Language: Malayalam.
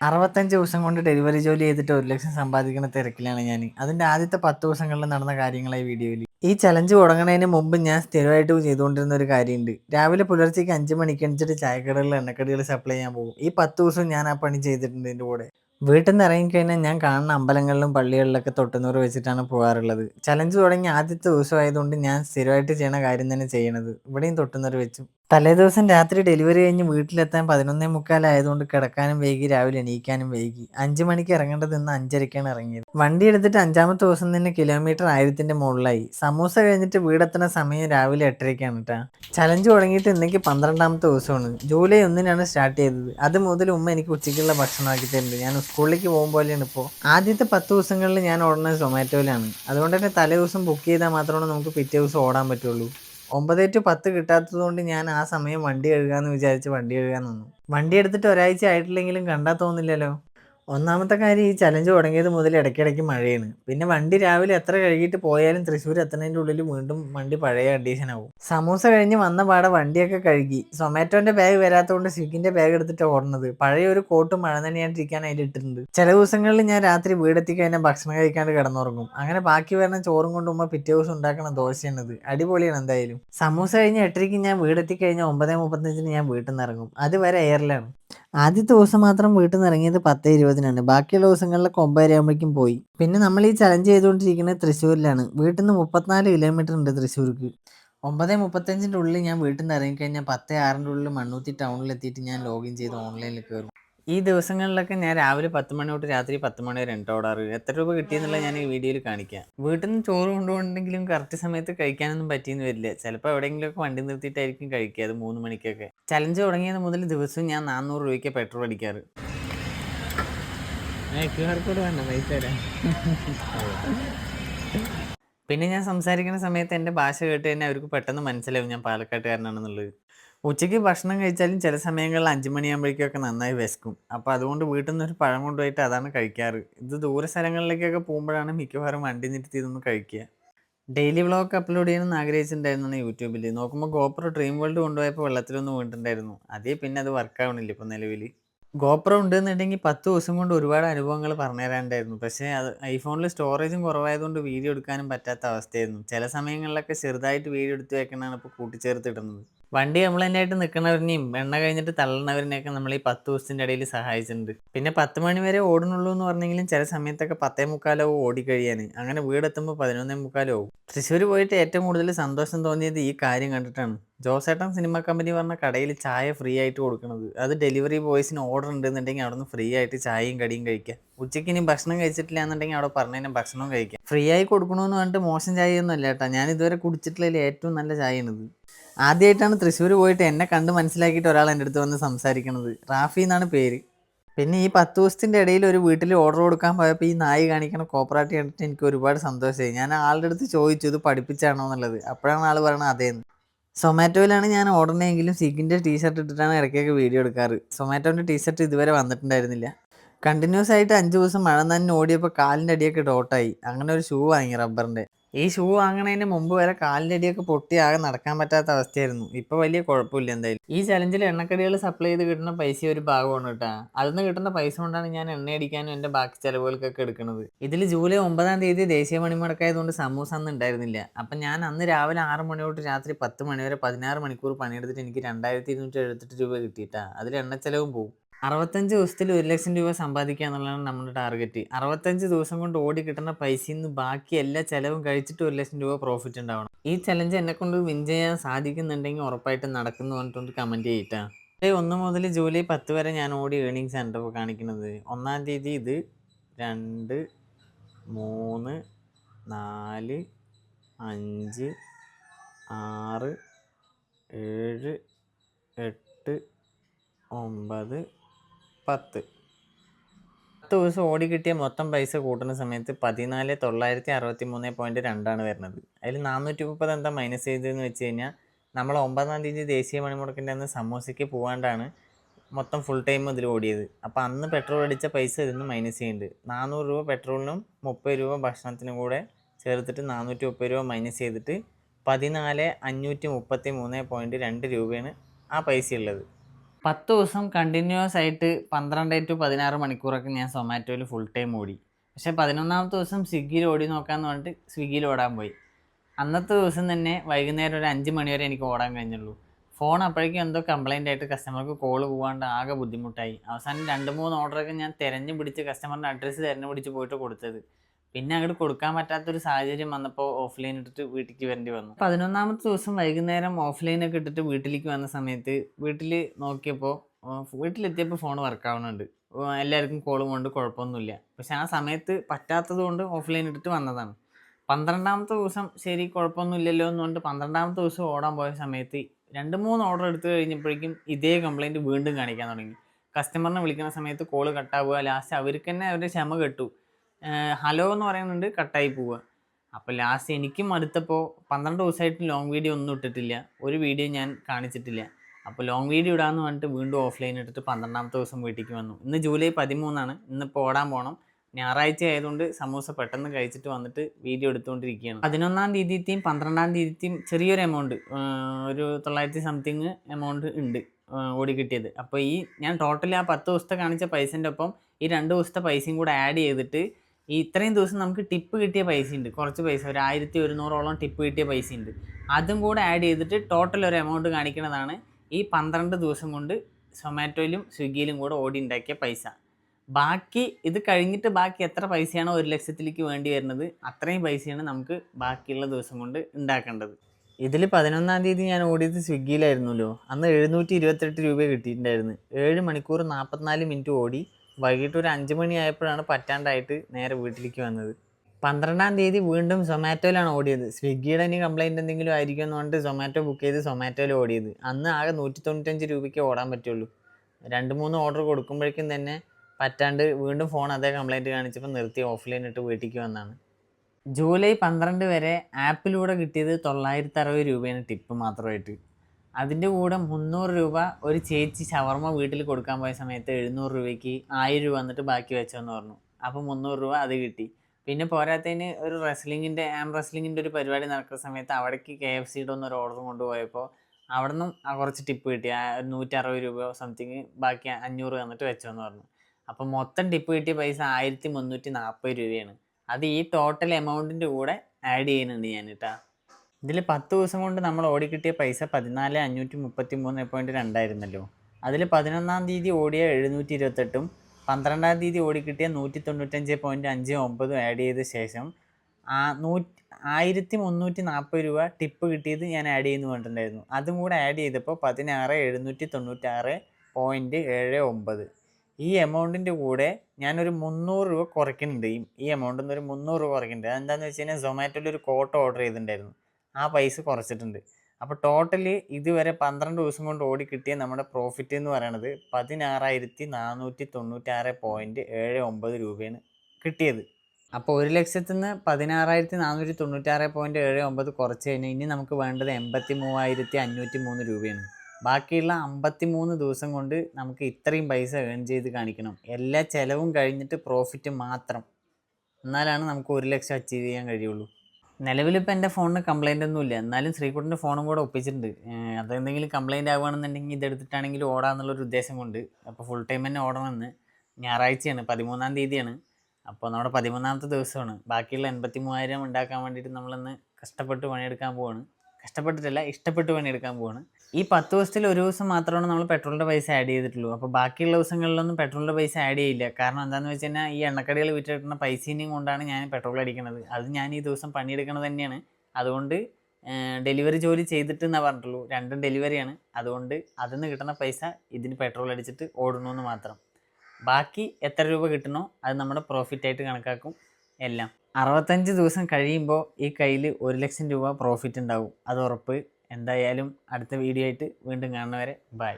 അറുപത്തഞ്ച് ദിവസം കൊണ്ട് ഡെലിവറി ജോലി ചെയ്തിട്ട് ഒരു ലക്ഷം സമ്പാദിക്കുന്ന തിരക്കിലാണ് ഞാൻ അതിന്റെ ആദ്യത്തെ പത്ത് ദിവസങ്ങളിൽ നടന്ന കാര്യങ്ങളായി വീഡിയോയിൽ ഈ ചലഞ്ച് തുടങ്ങുന്നതിന് മുമ്പ് ഞാൻ സ്ഥിരമായിട്ട് ചെയ്തുകൊണ്ടിരുന്ന ഒരു കാര്യമുണ്ട് രാവിലെ പുലർച്ചയ്ക്ക് അഞ്ച് മണിക്ക് അണിച്ചിട്ട് ചായക്കടകളിൽ എണ്ണക്കടികൾ സപ്ലൈ ചെയ്യാൻ പോകും. ഈ പത്ത് ദിവസം ഞാൻ ആ പണി ചെയ്തിട്ടുണ്ട് എന്റെ കൂടെ. വീട്ടിൽ നിന്ന് ഇറങ്ങിക്കഴിഞ്ഞാൽ ഞാൻ കാണുന്ന അമ്പലങ്ങളിലും പള്ളികളിലൊക്കെ തൊട്ടുന്നൂറ് വെച്ചിട്ടാണ് പോകാറുള്ളത്. ചലഞ്ച് തുടങ്ങി ആദ്യത്തെ ദിവസമായതുകൊണ്ട് ഞാൻ സ്ഥിരമായിട്ട് ചെയ്യണ കാര്യം തന്നെ ചെയ്യണത്. ഇവിടെയും തൊട്ടുന്നൂറ് വെച്ചു. തലേ ദിവസം രാത്രി ഡെലിവറി കഴിഞ്ഞ് വീട്ടിലെത്താൻ പതിനൊന്നേ മുക്കാലായതുകൊണ്ട് കിടക്കാനും വൈകി രാവിലെ എണീക്കാനും വൈകി. അഞ്ചു മണിക്ക് ഇറങ്ങേണ്ടത് ഇന്ന് അഞ്ചരയ്ക്കാണ് ഇറങ്ങിയത്. വണ്ടി എടുത്തിട്ട് അഞ്ചാമത്തെ ദിവസം തന്നെ കിലോമീറ്റർ ആയിരത്തിന്റെ മുകളിലായി. സമൂസ കഴിഞ്ഞിട്ട് വീടെത്തുന്ന സമയം രാവിലെ എട്ടരയ്ക്കാണ് കേട്ടാ ചലഞ്ച് തുടങ്ങിയിട്ട് ഇന്നേക്ക് പന്ത്രണ്ടാമത്തെ ദിവസമാണ്. ജൂലൈ ഒന്നിനാണ് സ്റ്റാർട്ട് ചെയ്തത്. അത് മുതൽ ഉമ്മ എനിക്ക് ഉച്ചയ്ക്കുള്ള ഭക്ഷണം ആക്കി തരുന്നുണ്ട്. ഞാൻ സ്കൂളിലേക്ക് പോകും പോലെയാണ് ഇപ്പോൾ ആദ്യത്തെ പത്ത് ദിവസങ്ങളിൽ ഞാൻ ഓടുന്നത് സൊമാറ്റോയിലാണ് അതുകൊണ്ട് തന്നെ തലേ ദിവസം ബുക്ക് ചെയ്താൽ മാത്രമാണ് നമുക്ക് പിറ്റേ ദിവസം ഓടാൻ പറ്റുള്ളൂ. ഒമ്പത് ടു പത്ത് കിട്ടാത്തത് കൊണ്ട് ഞാൻ ആ സമയം വണ്ടി കഴുകാമെന്ന് വിചാരിച്ച് വണ്ടി കഴുകാൻ നിന്നു. വണ്ടി എടുത്തിട്ട് ഒരാഴ്ച ആയിട്ടില്ലെങ്കിലും കണ്ടാൽ തോന്നില്ലല്ലോ. ഒന്നാമത്തെ കാര്യം ഈ ചലഞ്ച് തുടങ്ങിയത് മുതൽ ഇടയ്ക്കിടയ്ക്ക് മഴയാണ്. പിന്നെ വണ്ടി രാവിലെ എത്ര കഴുകിയിട്ട് പോയാലും തൃശ്ശൂർ എത്തുന്നതിന്റെ ഉള്ളിൽ വീണ്ടും വണ്ടി പഴയ കണ്ടീഷൻ ആവും. സമൂസ കഴിഞ്ഞ് വന്ന പാടെ വണ്ടിയൊക്കെ കഴുകി. സൊമാറ്റോന്റെ ബാഗ് വരാത്തതുകൊണ്ട് സ്വിഗ്ഗിന്റെ ബാഗ് എടുത്തിട്ട് ഓടുന്നത്. പഴയ ഒരു കോട്ടും മഴ നനയാണ്ടിരിക്കാൻ അതിൽ ഇട്ടിട്ടുണ്ട്. ചില ദിവസങ്ങളിൽ ഞാൻ രാത്രി വീടെത്തി കഴിഞ്ഞാൽ ഭക്ഷണം കഴിക്കാണ്ട് കിടന്നുറങ്ങും. അങ്ങനെ ബാക്കി വരുന്ന ചോറും കൊണ്ട് ഉമ്മ പിറ്റേ ദിവസം ഉണ്ടാക്കണ ദോശയാണത്. അടിപൊളിയാണ് എന്തായാലും. സമൂസ കഴിഞ്ഞ് എട്ടരയ്ക്ക് ഞാൻ വീടെത്തി കഴിഞ്ഞാൽ ഒമ്പതേ മുപ്പത്തഞ്ചിന് ഞാൻ വീട്ടിൽ നിന്ന് ഇറങ്ങും. അതുവരെ എയറിലാണ് ആദ്യത്തെ ദിവസം മാത്രം വീട്ടിൽ നിന്ന് ഇറങ്ങിയത് പത്ത് ഇരുപതിനാണ്. ബാക്കിയുള്ള ദിവസങ്ങളിൽ ഒമ്പതര ആകുമ്പോഴേക്കും പോയി. പിന്നെ നമ്മൾ ഈ ചലഞ്ച് ചെയ്തുകൊണ്ടിരിക്കുന്നത് തൃശ്ശൂരിലാണ്. വീട്ടിൽ നിന്ന് മുപ്പത്തിനാല് കിലോമീറ്റർ ഉണ്ട് തൃശ്ശൂർക്ക്. ഒമ്പത് മുപ്പത്തഞ്ചിന്റെ ഉള്ളിൽ ഞാൻ വീട്ടിൽ നിന്ന് ഇറങ്ങിക്കഴിഞ്ഞാൽ പത്ത് ആറിന്റെ ഉള്ളിൽ മണ്ണൂത്തി ടൗണിൽ എത്തിയിട്ട് ഞാൻ ലോഗിൻ ചെയ്ത് ഓൺലൈനിൽ കയറും. ഈ ദിവസങ്ങളിലൊക്കെ ഞാൻ രാവിലെ പത്ത് മണി തൊട്ട് രാത്രി പത്ത് മണി വരെ ഉണ്ട് ഓടാറ് എത്ര രൂപ കിട്ടിയെന്നുള്ള ഞാൻ ഈ വീഡിയോയിൽ കാണിക്കാം. വീട്ടിൽ നിന്ന് ചോറ് കൊണ്ടുപോകണമെങ്കിലും കറക്റ്റ് സമയത്ത് കഴിക്കാനൊന്നും പറ്റിയെന്ന് വരില്ല. ചിലപ്പോൾ എവിടെയെങ്കിലുമൊക്കെ വണ്ടി നിർത്തിയിട്ടായിരിക്കും കഴിക്കുക അത് മൂന്ന് മണിക്കൊക്കെ. ചലഞ്ച് തുടങ്ങിയത് മുതൽ ദിവസവും ഞാൻ നാനൂറ് രൂപയ്ക്ക് പെട്രോൾ അടിക്കാറ്. പിന്നെ ഞാൻ സംസാരിക്കുന്ന സമയത്ത് എന്റെ ഭാഷ കേട്ട് തന്നെ അവർക്ക് പെട്ടെന്ന് മനസ്സിലാവും ഞാൻ പാലക്കാട്ടുകാരനാണെന്നുള്ളത്. ഉച്ചയ്ക്ക് ഭക്ഷണം കഴിച്ചാലും ചില സമയങ്ങളിൽ അഞ്ച് മണിയാകുമ്പോഴേക്കൊക്കെ നന്നായി വിശക്കും. അപ്പോൾ അതുകൊണ്ട് വീട്ടിൽ നിന്ന് ഒരു പഴം കൊണ്ടുപോയിട്ട് അതാണ് കഴിക്കാറ്. ഇത് ദൂര സ്ഥലങ്ങളിലേക്കൊക്കെ പോകുമ്പോഴാണ് മിക്കവാറും വണ്ടി നിർത്തി ഇതൊന്ന് കഴിക്കുക. ഡെയിലി വ്ളോഗ് അപ്ലോഡ് ചെയ്യണമെന്ന് ആഗ്രഹിച്ചിട്ടുണ്ടായിരുന്നു യൂട്യൂബിൽ? നോക്കുമ്പോൾ ഗോപ്രോ ഡ്രീം വേൾഡ് കൊണ്ടുപോയപ്പോൾ വെള്ളത്തിലൊന്നും വീണിട്ടുണ്ടായിരുന്നു. അതേ പിന്നെ അത് വർക്ക് ആവണില്ല ഇപ്പോൾ നിലവിൽ. ഗോപ്രോ ഉണ്ടെന്നുണ്ടെങ്കിൽ പത്ത് ദിവസം കൊണ്ട് ഒരുപാട് അനുഭവങ്ങൾ പറഞ്ഞു തരാനുണ്ടായിരുന്നു. പക്ഷേ അത് ഐഫോണിൽ സ്റ്റോറേജും കുറവായതുകൊണ്ട് വീഡിയോ എടുക്കാനും പറ്റാത്ത അവസ്ഥയായിരുന്നു. ചില സമയങ്ങളിലൊക്കെ ചെറുതായിട്ട് വീഡിയോ എടുത്ത് വെക്കണതാണ് ഇപ്പോൾ കൂട്ടിച്ചേർത്തിടുന്നത് വണ്ടി കംപ്ലൈന്റ് നിൽക്കുന്നവരിനെയും എണ്ണ കഴിഞ്ഞിട്ട് തള്ളണവരിനെയൊക്കെ നമ്മൾ ഈ പത്ത് ദിവസത്തിന്റെ ഇടയിൽ സഹായിച്ചിട്ടുണ്ട്. പിന്നെ പത്ത് മണി വരെ ഓടുന്നുള്ളൂ എന്ന് പറഞ്ഞെങ്കിലും ചില സമയത്തൊക്കെ പത്തേ മുക്കാലോ ഓടിക്കഴിയാൻ. അങ്ങനെ വീടെത്തുമ്പോൾ പതിനൊന്നേ മുക്കാലോ ആവും. തൃശ്ശൂർ പോയിട്ട് ഏറ്റവും കൂടുതൽ സന്തോഷം തോന്നിയത് ഈ കാര്യം കണ്ടിട്ടാണ്. ജോസേട്ടൻ സിനിമ കമ്പനി പറഞ്ഞ കടയിൽ ചായ ഫ്രീ ആയിട്ട് കൊടുക്കുന്നത് അത് ഡെലിവറി ബോയ്സിന് ഓർഡർ ഉണ്ടെന്നുണ്ടെങ്കിൽ അവിടെ നിന്ന് ഫ്രീ ആയിട്ട് ചായയും കടിയും കഴിക്കാം. ഉച്ചയ്ക്ക് ഇനി ഭക്ഷണം കഴിച്ചിട്ടില്ല എന്നുണ്ടെങ്കിൽ അവിടെ പറഞ്ഞതിന് ഭക്ഷണവും കഴിക്കാം. ഫ്രീ ആയി കൊടുക്കണമെന്ന് പറഞ്ഞിട്ട് മോശം ചായയൊന്നും അല്ല കേട്ടോ. ഞാൻ ഇതുവരെ കുടിച്ചിട്ടുള്ളതിൽ ഏറ്റവും നല്ല ചായയാണിത്. ആദ്യമായിട്ടാണ് തൃശ്ശൂർ പോയിട്ട് എന്നെ കണ്ട് മനസ്സിലാക്കിയിട്ട് ഒരാൾ എന്റെ അടുത്ത് വന്ന് സംസാരിക്കുന്നത് റാഫി എന്നാണ് പേര്. പിന്നെ ഈ പത്ത് ദിവസത്തിന്റെ ഇടയിൽ ഒരു വീട്ടിൽ ഓർഡർ കൊടുക്കാൻ പോയപ്പോൾ ഈ നായി കാണിക്കണ കോപ്പറാട്ടി കണ്ടിട്ട് എനിക്ക് ഒരുപാട് സന്തോഷമായി. ഞാൻ ആളുടെ അടുത്ത് ചോദിച്ചു ഇത് പഠിപ്പിച്ചാണോ എന്നുള്ളത്? അപ്പോഴാണ് ആൾ പറയുന്നത് അതേന്ന് സൊമാറ്റോയിലാണ് ഞാൻ ഓർഡറിനെങ്കിലും സിഗിന്റെ ടീഷർട്ട് ഇട്ടിട്ടാണ് ഇടയ്ക്കൊക്കെ വീഡിയോ എടുക്കാറ്. സൊമാറ്റോന്റെ ടീഷർട്ട് ഇതുവരെ വന്നിട്ടുണ്ടായിരുന്നില്ല. കണ്ടിന്യൂസ് ആയിട്ട് അഞ്ച് ദിവസം മഴ തന്നെ ഓടിയപ്പോൾ കാലിന്റെ അടിയൊക്കെ ഡോട്ടായി അങ്ങനെ ഒരു ഷൂ വാങ്ങി റബ്ബറിന്റെ. ഈ ഷൂ വാങ്ങണതിന് മുമ്പ് വരെ കാലിന്റെ അടിയൊക്കെ പൊട്ടി ആകെ നടക്കാൻ പറ്റാത്ത അവസ്ഥയായിരുന്നു. ഇപ്പൊ വലിയ കുഴപ്പമില്ല എന്തായാലും. ഈ ചലഞ്ചിൽ എണ്ണക്കടികൾ സപ്ലൈ ചെയ്ത് കിട്ടുന്ന പൈസ ഒരു ഭാഗമാണ് കേട്ടോ. അതിൽ നിന്ന് കിട്ടുന്ന പൈസ കൊണ്ടാണ് ഞാൻ എണ്ണ അടിക്കാനും എന്റെ ബാക്കി ചിലവുകൾക്കൊക്കെ എടുക്കുന്നത് ഇതിൽ ജൂലൈ ഒമ്പതാം തീയതി ദേശീയ മണിമുടക്കായതുകൊണ്ട് സമൂസ അന്ന് ഉണ്ടായിരുന്നില്ല. അപ്പം ഞാൻ അന്ന് രാവിലെ ആറ് മണി തൊട്ട് രാത്രി പത്ത് മണി വരെ പതിനാറ് മണിക്കൂർ പണിയെടുത്തിട്ട് എനിക്ക് രണ്ടായിരത്തി ഇരുന്നൂറ്റി എഴുപത്തെട്ട് രൂപ കിട്ടിയിട്ടാ. അതിൽ എണ്ണച്ചെലവും പോകും അറുപത്തഞ്ച് ദിവസത്തിൽ ഒരു ലക്ഷം രൂപ സമ്പാദിക്കുക എന്നുള്ളതാണ് നമ്മുടെ ടാർഗറ്റ്. അറുപത്തഞ്ച് ദിവസം കൊണ്ട് ഓടി കിട്ടുന്ന പൈസയിൽ നിന്ന് ബാക്കി എല്ലാ ചെലവും കഴിച്ചിട്ട് ഒരു ലക്ഷം രൂപ പ്രോഫിറ്റ് ഉണ്ടാവണം. ഈ ചലഞ്ച് എന്നെ കൊണ്ട് വിൻ ചെയ്യാൻ സാധിക്കുന്നുണ്ടെങ്കിൽ ഉറപ്പായിട്ടും നടക്കുന്നു പറഞ്ഞിട്ടുണ്ട് കമന്റ് ചെയ്തിട്ടാ. ജൂലൈ ഒന്ന് മുതൽ ജൂലൈ പത്ത് വരെ ഞാൻ ഓടി ഏണിങ്സ് ആണ് ഇപ്പോൾ കാണിക്കുന്നത്. ഒന്നാം തീയതി ഇത് രണ്ട് മൂന്ന് നാല് അഞ്ച് ആറ് ഏഴ് എട്ട് ഒമ്പത് പത്ത്. പത്ത് ദിവസം ഓടി കിട്ടിയ മൊത്തം പൈസ കൂട്ടുന്ന സമയത്ത് പതിനാല് തൊള്ളായിരത്തി അറുപത്തി മൂന്ന് പോയിന്റ് രണ്ടാണ് വരുന്നത്. അതിൽ നാനൂറ്റി മുപ്പത് എന്താ മൈനസ് ചെയ്തതെന്ന് വെച്ച് കഴിഞ്ഞാൽ നമ്മൾ ഒമ്പതാം തീയതി ദേശീയ മണിമുടക്കിന്റെ അന്ന് സമോസയ്ക്ക് പോകാണ്ടാണ് മൊത്തം ഫുൾ ടൈം ഇതിൽ ഓടിയത്. അപ്പോൾ അന്ന് പെട്രോൾ അടിച്ച പൈസ ഇതിന്ന് മൈനസ് ചെയ്യുന്നുണ്ട്. നാനൂറ് രൂപ പെട്രോളിനും മുപ്പത് രൂപ ഭക്ഷണത്തിനും കൂടെ ചേർത്തിട്ട് നാനൂറ്റി മുപ്പത് രൂപ മൈനസ് ചെയ്തിട്ട് പതിനാല് അഞ്ഞൂറ്റി മുപ്പത്തി മൂന്ന് പോയിന്റ് രണ്ട് രൂപയാണ് ആ പൈസ ഉള്ളത്. പത്ത് ദിവസം കണ്ടിന്യൂസ് ആയിട്ട് പന്ത്രണ്ട് ടു പതിനാറ് മണിക്കൂറൊക്കെ ഞാൻ സൊമാറ്റോയിൽ ഫുൾ ടൈം ഓടി. പക്ഷേ പതിനൊന്നാമത്തെ ദിവസം സ്വിഗ്ഗിയിൽ ഓടി നോക്കാമെന്ന് പറഞ്ഞിട്ട് സ്വിഗ്ഗിയിൽ ഓടാൻ പോയി. അന്നത്തെ ദിവസം തന്നെ വൈകുന്നേരം ഒരു അഞ്ച് മണിവരെ എനിക്ക് ഓടാൻ കഴിഞ്ഞുള്ളൂ. ഫോൺ അപ്പോഴേക്കും എന്തോ കംപ്ലൈന്റ് ആയിട്ട് കസ്റ്റമർക്ക് കോൾ പോകാണ്ട് ആകെ ബുദ്ധിമുട്ടായി. അവസാനം രണ്ട് മൂന്ന് ഓർഡറൊക്കെ ഞാൻ തിരഞ്ഞു പിടിച്ച് കസ്റ്റമറിന്റെ അഡ്രസ്സ് തിരഞ്ഞു പിടിച്ച് പോയിട്ട് കൊടുത്തത്. പിന്നെ അങ്ങോട്ട് കൊടുക്കാൻ പറ്റാത്തൊരു സാഹചര്യം വന്നപ്പോൾ ഓഫ്ലൈൻ ഇട്ടിട്ട് വീട്ടിലേക്ക് വരേണ്ടി വന്നു. പതിനൊന്നാമത്തെ ദിവസം വൈകുന്നേരം ഓഫ്ലൈൻ ഒക്കെ ഇട്ടിട്ട് വീട്ടിലേക്ക് വന്ന സമയത്ത് വീട്ടിൽ നോക്കിയപ്പോൾ വീട്ടിലെത്തിയപ്പോൾ ഫോൺ വർക്ക് ആവുന്നുണ്ട് എല്ലാവർക്കും കോളും കൊണ്ട് കുഴപ്പമൊന്നുമില്ല. പക്ഷെ ആ സമയത്ത് പറ്റാത്തത് കൊണ്ട് ഓഫ്ലൈൻ ഇട്ടിട്ട് വന്നതാണ്. പന്ത്രണ്ടാമത്തെ ദിവസം ശരി കുഴപ്പമൊന്നുമില്ലല്ലോ എന്നുകൊണ്ട് പന്ത്രണ്ടാമത്തെ ദിവസം ഓടാൻ പോയ സമയത്ത് രണ്ട് മൂന്ന് ഓർഡർ എടുത്തു കഴിഞ്ഞപ്പോഴേക്കും ഇതേ കംപ്ലൈന്റ് വീണ്ടും കാണിക്കാൻ തുടങ്ങി. കസ്റ്റമറിനെ വിളിക്കുന്ന സമയത്ത് കോൾ കട്ടാവുക ലാസ്റ്റ് അവർക്ക് തന്നെ അവരുടെ ക്ഷമ കെട്ടു. ഹലോ എന്ന് പറയുന്നുണ്ട് കട്ടായി പോവുക അപ്പോൾ ലാസ്റ്റ് എനിക്കും മടുത്തപ്പോൾ പന്ത്രണ്ട് ദിവസമായിട്ട് ലോങ് വീഡിയോ ഒന്നും ഇട്ടിട്ടില്ല. ഒരു വീഡിയോ ഞാൻ കാണിച്ചിട്ടില്ല. അപ്പോൾ ലോങ് വീഡിയോ ഇടാമെന്ന് പറഞ്ഞിട്ട് വീണ്ടും ഓഫ്ലൈൻ ഇട്ടിട്ട് പന്ത്രണ്ടാമത്തെ ദിവസം വീട്ടിലേക്ക് വന്നു. ഇന്ന് ജൂലൈ പതിമൂന്നാണ്. ഇന്നിപ്പോൾ ഓടാൻ പോകണം ഞായറാഴ്ച ആയതുകൊണ്ട് സമൂസ പെട്ടെന്ന് കഴിച്ചിട്ട് വന്നിട്ട് വീഡിയോ എടുത്തുകൊണ്ടിരിക്കുകയാണ്. പതിനൊന്നാം തീയതിത്തെയും പന്ത്രണ്ടാം തീയതിത്തെയും ചെറിയൊരു എമൗണ്ട് ഒരു തൊള്ളായിരത്തി സംതിങ് എമൗണ്ട് ഉണ്ട് ഓടി കിട്ടിയത്. അപ്പോൾ ഈ ഞാൻ ടോട്ടലി ആ പത്ത് ദിവസത്തെ കാണിച്ച പൈസന്റെ ഒപ്പം ഈ രണ്ട് ദിവസത്തെ പൈസയും കൂടെ ആഡ് ചെയ്തിട്ട് ഈ ഇത്രയും ദിവസം നമുക്ക് ടിപ്പ് കിട്ടിയ പൈസ ഉണ്ട് കുറച്ച് പൈസ ഒരു ആയിരത്തി ഒരുന്നൂറോളം ടിപ്പ് കിട്ടിയ പൈസ ഉണ്ട് അതും കൂടെ ആഡ് ചെയ്തിട്ട് ടോട്ടൽ ഒരു എമൗണ്ട് കാണിക്കുന്നതാണ്. ഈ പന്ത്രണ്ട് ദിവസം കൊണ്ട് സൊമാറ്റോയിലും സ്വിഗ്ഗിയിലും കൂടെ ഓടി ഉണ്ടാക്കിയ പൈസ. ബാക്കി ഇത് കഴിഞ്ഞിട്ട് ബാക്കി എത്ര പൈസയാണോ ഒരു ലക്ഷത്തിലേക്ക് വേണ്ടി വരുന്നത് അത്രയും പൈസയാണ് നമുക്ക് ബാക്കിയുള്ള ദിവസം കൊണ്ട് ഉണ്ടാക്കേണ്ടത്. ഇതിൽ പതിനൊന്നാം തീയതി ഞാൻ ഓടിയത് സ്വിഗ്ഗിയിലായിരുന്നല്ലോ അന്ന് എഴുന്നൂറ്റി ഇരുപത്തെട്ട് രൂപ കിട്ടിയിട്ടുണ്ടായിരുന്നു. ഏഴ് മണിക്കൂർ നാൽപ്പത്തിനാല് മിനിറ്റ് ഓടി വൈകിട്ട് ഒരു അഞ്ച് മണി ആയപ്പോഴാണ് പറ്റാണ്ടായിട്ട് നേരെ വീട്ടിലേക്ക് വന്നത്. പന്ത്രണ്ടാം തീയതി വീണ്ടും സൊമാറ്റോയിലാണ് ഓടിയത്. സ്വിഗ്ഗിയുടെ ഇനി കംപ്ലൈന്റ് എന്തെങ്കിലും ആയിരിക്കും എന്ന് പറഞ്ഞിട്ട് സൊമാറ്റോ ബുക്ക് ചെയ്ത് സൊമാറ്റോയിൽ ഓടിയത്. അന്ന് ആകെ നൂറ്റി തൊണ്ണൂറ്റഞ്ച് രൂപയ്ക്ക് ഓടാൻ പറ്റുള്ളൂ. രണ്ട് മൂന്ന് ഓർഡർ കൊടുക്കുമ്പോഴേക്കും തന്നെ പറ്റാണ്ട് വീണ്ടും ഫോൺ അതേ കംപ്ലൈന്റ് കാണിച്ചപ്പോൾ നിർത്തി ഓഫ്ലൈൻ ഇട്ട് വീട്ടിലേക്ക് വന്നാണ് ജൂലൈ പന്ത്രണ്ട് വരെ ആപ്പിലൂടെ കിട്ടിയത് തൊള്ളായിരത്തി അറുപത് രൂപയാണ് ടിപ്പ് മാത്രമായിട്ട്. അതിന്റെ കൂടെ മുന്നൂറ് രൂപ ഒരു ചേച്ചി ഷവർമ്മ വീട്ടിൽ കൊടുക്കാൻ പോയ സമയത്ത് എഴുന്നൂറ് രൂപയ്ക്ക് ആയിരം രൂപ വന്നിട്ട് ബാക്കി വെച്ചോന്ന് പറഞ്ഞു. അപ്പോൾ മുന്നൂറ് രൂപ അത് കിട്ടി. പിന്നെ പോരാത്തതിന് ഒരു റെസ്ലിങ്ങിന്റെ ആം റെസ്ലിങ്ങിന്റെ ഒരു പരിപാടി നടക്കുന്ന സമയത്ത് അവിടേക്ക് കെ എഫ് സിയുടെ ഒന്ന് ഒരു ഓർഡർ കൊണ്ടുപോയപ്പോൾ അവിടെ നിന്നും കുറച്ച് ടിപ്പ് കിട്ടി. നൂറ്ററുപത് രൂപയോ സംതിങ് ബാക്കി അഞ്ഞൂറ് തന്നിട്ട് വെച്ചോന്ന് പറഞ്ഞു. അപ്പോൾ മൊത്തം ടിപ്പ് കിട്ടിയ പൈസ ആയിരത്തി മുന്നൂറ്റി നാൽപ്പത് രൂപയാണ്. അത് ഈ ടോട്ടൽ എമൗണ്ടിന്റെ കൂടെ ആഡ് ചെയ്യുന്നുണ്ട് ഞാൻ കേട്ടാ ഇതിൽ പത്ത് ദിവസം കൊണ്ട് നമ്മൾ ഓടിക്കിട്ടിയ പൈസ പതിനാല് അഞ്ഞൂറ്റി മുപ്പത്തി മൂന്ന് പോയിന്റ് രണ്ടായിരുന്നല്ലോ. അതിൽ പതിനൊന്നാം തീയതി ഓടിയ എഴുന്നൂറ്റി ഇരുപത്തെട്ടും പന്ത്രണ്ടാം തീയതി ഓടിക്കിട്ടിയ നൂറ്റി തൊണ്ണൂറ്റഞ്ച് പോയിന്റ് അഞ്ച് ഒമ്പതും ആഡ് ചെയ്ത ശേഷം നൂറ്റി ആയിരത്തി മുന്നൂറ്റി നാൽപ്പത് രൂപ ടിപ്പ് കിട്ടിയത് ഞാൻ ആഡ് ചെയ്യുന്നു പറഞ്ഞിട്ടുണ്ടായിരുന്നു അതും കൂടെ ആഡ് ചെയ്തപ്പോൾ പതിനാറ് എഴുന്നൂറ്റി തൊണ്ണൂറ്റാറ് പോയിന്റ് ഏഴ് ഒമ്പത്. ഈ എമൗണ്ടിന്റെ കൂടെ ഞാനൊരു മുന്നൂറ് രൂപ കുറയ്ക്കുന്നുണ്ട്. ഈ എമൗണ്ടിൽ നിന്ന് ഒരു മുന്നൂറ് രൂപ കുറയ്ക്കുന്നുണ്ട്. അതെന്താണെന്ന് വെച്ച് കഴിഞ്ഞാൽ സൊമാറ്റോയിൽ ഒരു കോട്ട് ഓർഡർ ചെയ്തിട്ടുണ്ടായിരുന്നു. ആ പൈസ കുറച്ചിട്ടുണ്ട്. അപ്പോൾ ടോട്ടലി ഇതുവരെ പന്ത്രണ്ട് ദിവസം കൊണ്ട് ഓടി കിട്ടിയ നമ്മുടെ പ്രോഫിറ്റ് എന്ന് പറയുന്നത് പതിനാറായിരത്തി നാനൂറ്റി തൊണ്ണൂറ്റാറ് പോയിന്റ് ഏഴ് ഒമ്പത് രൂപയാണ് കിട്ടിയത്. അപ്പോൾ ഒരു ലക്ഷത്തിൽ നിന്ന് പതിനാറായിരത്തി നാനൂറ്റി തൊണ്ണൂറ്റാറ് പോയിന്റ് ഏഴ് ഒമ്പത് കുറച്ച് കഴിഞ്ഞാൽ ഇനി നമുക്ക് വേണ്ടത് എൺപത്തി മൂവായിരത്തി അഞ്ഞൂറ്റി മൂന്ന് രൂപയാണ്. ബാക്കിയുള്ള അമ്പത്തി മൂന്ന് ദിവസം കൊണ്ട് നമുക്ക് ഇത്രയും പൈസ ഏൺ ചെയ്ത് കാണിക്കണം. എല്ലാ ചിലവും കഴിഞ്ഞിട്ട് പ്രോഫിറ്റ് മാത്രം. എന്നാലാണ് നമുക്ക് ഒരു ലക്ഷം അച്ചീവ് ചെയ്യാൻ കഴിയുള്ളൂ. നിലവിലിപ്പോൾ എന്റെ ഫോണിന് കംപ്ലൈന്റ് ഒന്നുമില്ല. എന്നാലും ശ്രീകുട്ടന്റെ ഫോണും കൂടെ ഒപ്പിച്ചിട്ടുണ്ട്. അതെന്തെങ്കിലും കംപ്ലൈന്റ് ആവുകയാണെന്നുണ്ടെങ്കിൽ ഇതെടുത്തിട്ടാണെങ്കിൽ ഓടാന്നുള്ളൊരു ഉദ്ദേശം കൊണ്ട്. അപ്പോൾ ഫുൾ ടൈം തന്നെ ഓടണമെന്ന്. ഞായറാഴ്ചയാണ് പതിമൂന്നാം തീയതിയാണ്. അപ്പോൾ നമ്മുടെ പതിമൂന്നാമത്തെ ദിവസമാണ്. ബാക്കിയുള്ള എൺപത്തി മൂവായിരം ഉണ്ടാക്കാൻ വേണ്ടിയിട്ട് നമ്മളിന്ന് കഷ്ടപ്പെട്ട് പണിയെടുക്കാൻ പോവാണ്. കഷ്ടപ്പെട്ടിട്ടല്ല ഇഷ്ടപ്പെട്ട് പണിയെടുക്കാൻ പോവാണ്. ഈ പത്ത് ദിവസത്തിൽ ഒരു ദിവസം മാത്രമാണ് നമ്മൾ പെട്രോളിന്റെ പൈസ ആഡ് ചെയ്തിട്ടുള്ളൂ. അപ്പോൾ ബാക്കിയുള്ള ദിവസങ്ങളിലൊന്നും പെട്രോളിന്റെ പൈസ ആഡ് ചെയ്യില്ല. കാരണം എന്താണെന്ന് വെച്ച് കഴിഞ്ഞാൽ ഈ എണ്ണക്കടികൾ വിറ്റ് കിട്ടുന്ന പൈസയും കൊണ്ടാണ് ഞാൻ പെട്രോൾ അടിക്കുന്നത് അത് ഞാൻ ഈ ദിവസം പണിയെടുക്കുന്നത് തന്നെയാണ്. അതുകൊണ്ട് ഡെലിവറി ജോലി ചെയ്തിട്ട് എന്നാ പറഞ്ഞിട്ടുള്ളൂ. രണ്ടും ഡെലിവറിയാണ് അതുകൊണ്ട് അതിൽ നിന്ന് കിട്ടുന്ന പൈസ ഇതിന് പെട്രോൾ അടിച്ചിട്ട് ഓടണമെന്ന് മാത്രം. ബാക്കി എത്ര രൂപ കിട്ടണോ അത് നമ്മുടെ പ്രോഫിറ്റ് ആയിട്ട് കണക്കാക്കും എല്ലാം. അറുപത്തഞ്ച് ദിവസം കഴിയുമ്പോൾ ഈ കയ്യിൽ ഒരു ലക്ഷം രൂപ പ്രോഫിറ്റ് ഉണ്ടാവും. അത് ഉറപ്പ്. എന്തായാലും അടുത്ത വീഡിയോ ആയിട്ട് വീണ്ടും കാണുന്നവരെ ബൈ